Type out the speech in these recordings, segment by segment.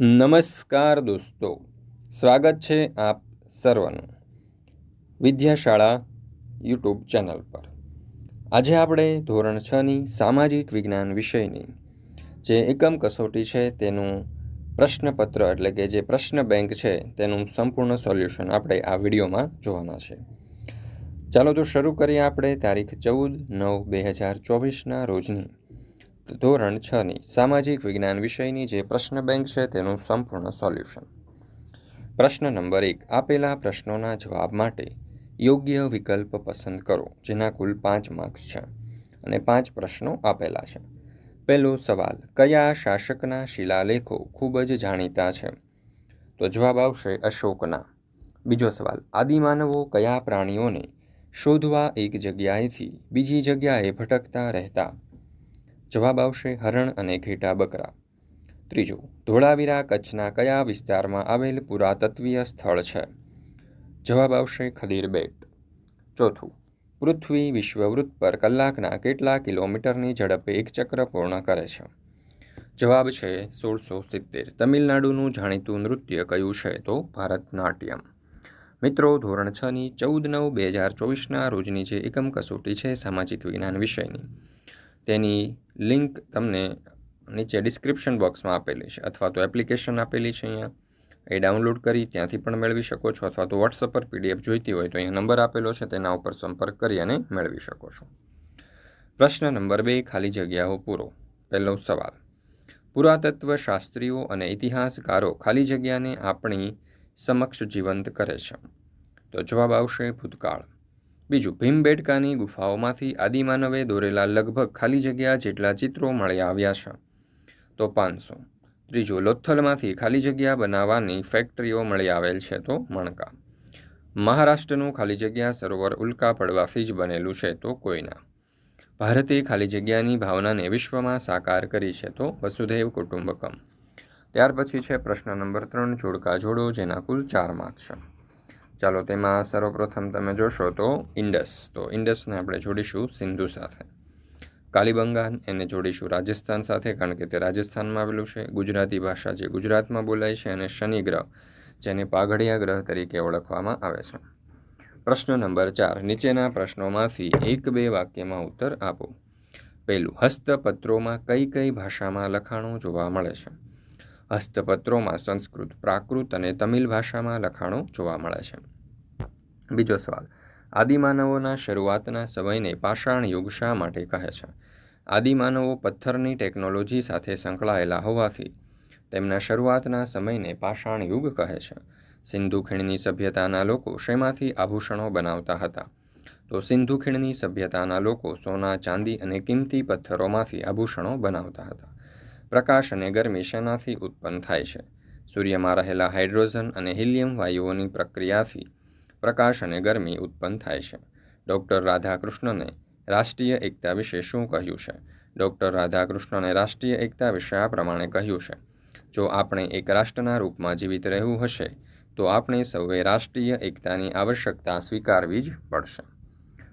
નમસ્કાર દોસ્તો. સ્વાગત છે આપ સર્વનું વિદ્યાશાળા યુટ્યુબ ચેનલ પર. આજે આપણે ધોરણ છની સામાજિક વિજ્ઞાન વિષયની જે એકમ કસોટી છે તેનું પ્રશ્નપત્ર એટલે કે જે પ્રશ્ન બેંક છે તેનું સંપૂર્ણ સોલ્યુશન આપણે આ વિડીયોમાં જોવાના છે. ચાલો તો શરૂ કરીએ આપણે તારીખ ચૌદ નવ બે હજાર ચોવીસના રોજની. ધોરણ છની સામાજિક વિજ્ઞાન વિષયની જે પ્રશ્ન બેંક છે તેનું સંપૂર્ણ સોલ્યુશન. પ્રશ્ન નંબર એક, આપેલા પ્રશ્નોના જવાબ માટે યોગ્ય વિકલ્પ પસંદ કરો, જેના કુલ પાંચ માર્ક્સ છે અને પાંચ પ્રશ્નો આપેલા છે. પહેલો સવાલ, કયા શાસકના શિલાલેખો ખૂબ જ જાણીતા છે? તો જવાબ આવશે અશોકના. બીજો સવાલ, આદિમાનવો કયા પ્રાણીઓને શોધવા એક જગ્યાએથી બીજી જગ્યાએ ભટકતા રહેતા? જવાબ આવશે હરણ અને ઘેટા બકરા. ત્રીજું, ધોળાવીરા કચ્છના કયા વિસ્તારમાં આવેલ પુરાતત્વીય સ્થળ છે? જવાબ આવશે ખદીર બેટ ચોથું, પૃથ્વી વિશ્વવૃત્ત પર કલાકના કેટલા કિલોમીટરની ઝડપે એક ચક્ર પૂર્ણ કરે છે? જવાબ છે સોળસો સિત્તેર. તમિલનાડુનું જાણીતું નૃત્ય કયું છે તો ભારતનાટ્યમ. મિત્રો, ધોરણ છની ચૌદ નવ બે હજાર ચોવીસના રોજની જે એકમ કસોટી છે, સામાજિક વિજ્ઞાન વિષયની. તેની લિંક તમને નીચે ડિસ્ક્રિપ્શન બોક્સમાં આપેલી છે. અથવા તો એપ્લિકેશન આપેલી છે અહીંયા. એ ડાઉનલોડ કરી ત્યાંથી પણ મેળવી શકો છો. અથવા તો વોટ્સઅપ પર પીડીએફ જોઈતી હોય તો અહીંયા નંબર આપેલો છે. તેના ઉપર સંપર્ક કરી અને મેળવી શકો છો. પ્રશ્ન નંબર બે, ખાલી જગ્યાઓ પૂરો. પહેલો સવાલ. પુરાતત્વ શાસ્ત્રીઓ અને ઇતિહાસકારો ખાલી જગ્યાને આપણી સમક્ષ જીવંત કરે છે. તો જવાબ આવશે ભૂતકાળ. બીજું ભીમબેટકાની ગુફાઓમાંથી આદિમાનવે દોરેલા લગભગ ખાલી જગ્યા જેટલા ચિત્રો મળી આવ્યા છે. તો પાંચસો. ત્રીજું, લોથલમાંથી ખાલી જગ્યા બનાવવાની ફેક્ટરીઓ મળી આવેલ છે તો મણકા. મહારાષ્ટ્રનું ખાલી જગ્યા સરોવર ઉલ્કા પડવાથી જ બનેલું છે તો કોઈના ભારતે ખાલી જગ્યાની ભાવનાને વિશ્વમાં સાકાર કરી છે તો વસુધૈવ કુટુંબકમ. ત્યાર પછી છે પ્રશ્ન નંબર ત્રણ, જોડકા જોડો, જેના કુલ ચાર માર્ક છે. ચાલો, તેમાં સર્વપ્રથમ તમે જોશો તો ઇન્ડસ. તો ઇન્ડસને આપણે જોડીશું સિંધુ સાથે. કાલીબંગાન એને જોડીશું રાજસ્થાન સાથે, કારણ કે તે રાજસ્થાનમાં આવેલું છે. ગુજરાતી ભાષા જે ગુજરાતમાં બોલાય છે અને શનિ ગ્રહ જેને પાઘડિયા ગ્રહ તરીકે ઓળખવામાં આવે છે. પ્રશ્ન નંબર ચાર, નીચેના પ્રશ્નોમાંથી એક બે વાક્યમાં ઉત્તર આપો. પહેલું, હસ્તપત્રોમાં કઈ કઈ ભાષામાં લખાણો જોવા મળે છે? હસ્તપત્રોમાં સંસ્કૃત, પ્રાકૃત અને તમિલ ભાષામાં લખાણો જોવા મળે છે. બીજો સવાલ. આદિમાનવોના શરૂઆતના સમયને પાષાણ યુગ શા માટે કહે છે? આદિમાનવો પથ્થરની ટેકનોલોજી સાથે સંકળાયેલા હોવાથી તેમના શરૂઆતના સમયને પાષાણ યુગ કહે છે. સિંધુ ખીણની સભ્યતાના લોકો શેમાંથી આભૂષણો બનાવતા હતા? તો સિંધુ ખીણની સભ્યતાના લોકો સોના, ચાંદી અને કિંમતી પથ્થરોમાંથી આભૂષણો બનાવતા હતા. પ્રકાશ અને ગરમી શેનાથી ઉત્પન્ન થાય છે? સૂર્યમાં રહેલા હાઇડ્રોજન અને હિલિયમ વાયુઓની પ્રક્રિયાથી પ્રકાશ અને ગરમી ઉત્પન્ન થાય છે. ડૉક્ટર રાધાકૃષ્ણને રાષ્ટ્રીય એકતા વિશે શું કહ્યું છે? ડૉક્ટર રાધાકૃષ્ણને રાષ્ટ્રીય એકતા વિશે આ પ્રમાણે કહ્યું છે. જો આપણે એક રાષ્ટ્રના રૂપમાં જીવિત રહેવું હશે, તો આપણે સૌએ રાષ્ટ્રીય એકતાની આવશ્યકતા સ્વીકારવી જ પડશે.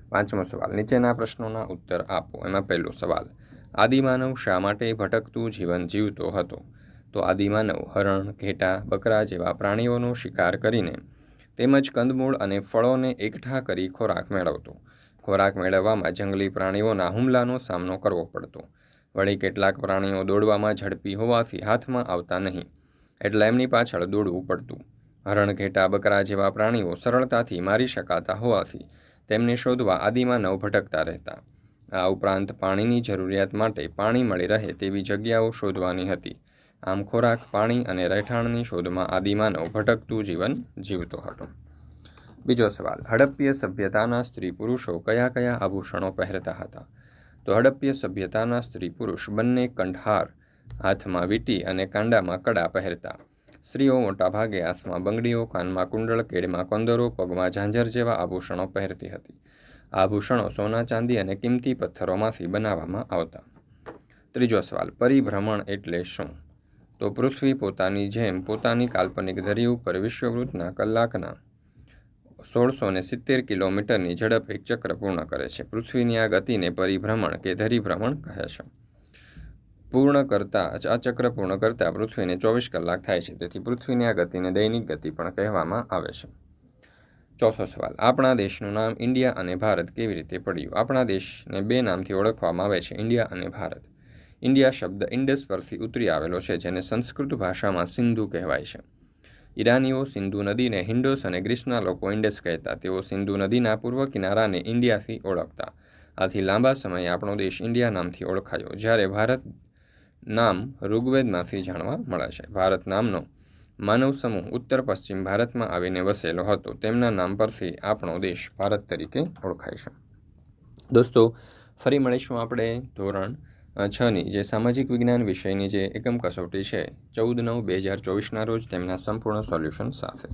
પાંચમો સવાલ. નીચેના પ્રશ્નોના ઉત્તર આપો. એમાં પહેલો સવાલ. આદિમાનવ શા માટે ભટકતું જીવન જીવતો હતો? તો આદિમાનવ હરણ, ઘેટા, બકરા જેવા પ્રાણીઓનો શિકાર કરીને તેમજ કંદમૂળ અને ફળોને એકઠા કરી ખોરાક મેળવતો. ખોરાક મેળવવામાં જંગલી પ્રાણીઓના હુમલાનો સામનો કરવો પડતો. વળી કેટલાક પ્રાણીઓ દોડવામાં ઝડપી હોવાથી હાથમાં આવતા નહીં, એટલે એમની પાછળ દોડવું પડતું. હરણ ઘેટા બકરા જેવા પ્રાણીઓ સરળતાથી મારી શકાતા હોવાથી તેમને શોધવા આદિમાનવ ભટકતા રહેતા. આ ઉપરાંત પાણીની જરૂરિયાત માટે પાણી મળી રહે તેવી જગ્યાઓ શોધવાની હતી. આમ ખોરાક, પાણી અને રહેઠાણની શોધમાં આદિમાનવ ભટકતું જીવન જીવતો હતો. બીજો સવાલ, હડપ્પીય સભ્યતાના સ્ત્રી પુરુષો કયા કયા આભૂષણો પહેરતા હતા? તો હડપ્પીય સભ્યતાના સ્ત્રી પુરુષ બંને કંઠહાર હાથમાં વીટી અને કાંડામાં કડા પહેરતા. સ્ત્રીઓ મોટાભાગે હાથમાં બંગડીઓ, કાનમાં કુંડળ કેડમાં કોંદરો, પગમાં ઝાંઝર જેવા આભૂષણો પહેરતી હતી. આભૂષણો સોના, ચાંદી અને કિંમતી પથ્થરોમાંથી બનાવવામાં આવતા. ત્રીજો સવાલ, પરિભ્રમણ એટલે શું? તો પૃથ્વી પોતાની જેમ પોતાની કાલ્પનિક ધરી ઉપર વિશ્વવૃત્તના કલાકના સોળસો ને સિત્તેર કિલોમીટરની ઝડપ એક ચક્ર પૂર્ણ કરે છે. પૃથ્વીની આ ગતિને પરિભ્રમણ કે ધરીભ્રમણ કહે છે. પૂર્ણ કરતાં આ ચક્ર પૂર્ણ કરતાં પૃથ્વીને ચોવીસ કલાક થાય છે. તેથી પૃથ્વીની આ ગતિને દૈનિક ગતિ પણ કહેવામાં આવે છે. ચોથો સવાલ, આપણા દેશનું નામ ઇન્ડિયા અને ભારત કેવી રીતે પડ્યું? આપણા દેશને બે નામથી ઓળખવામાં આવે છે, ઇન્ડિયા અને ભારત. ઇન્ડિયા શબ્દ ઇન્ડસ પરથી ઉતરી આવેલો છે, જેને સંસ્કૃત ભાષામાં સિંધુ કહેવાય છે. ઈરાનીઓ સિંધુ નદીને હિન્ડોસ અને ગ્રીસના લોકો ઇન્ડસ કહેતા. તેઓ સિંધુ નદીના પૂર્વ કિનારાને ઇન્ડિયાથી ઓળખતા. આથી લાંબા સમયે આપણો દેશ ઇન્ડિયા નામથી ઓળખાયો, જ્યારે ભારત નામ ઋગ્વેદમાંથી જાણવા મળે છે. ભારત નામનો માનવ સમૂહ ઉત્તર પશ્ચિમ ભારતમાં આવીને વસેલો હતો. તેમના નામ પરથી આપણો દેશ ભારત તરીકે ઓળખાય છે. દોસ્તો, ફરી મળીશું આપણે ધોરણ છની જે સામાજિક વિજ્ઞાન વિષયની જે એકમ કસોટી છે, ચૌદ નવ બે હજાર ચોવીસના રોજ તેમના સંપૂર્ણ સોલ્યુશન સાથે.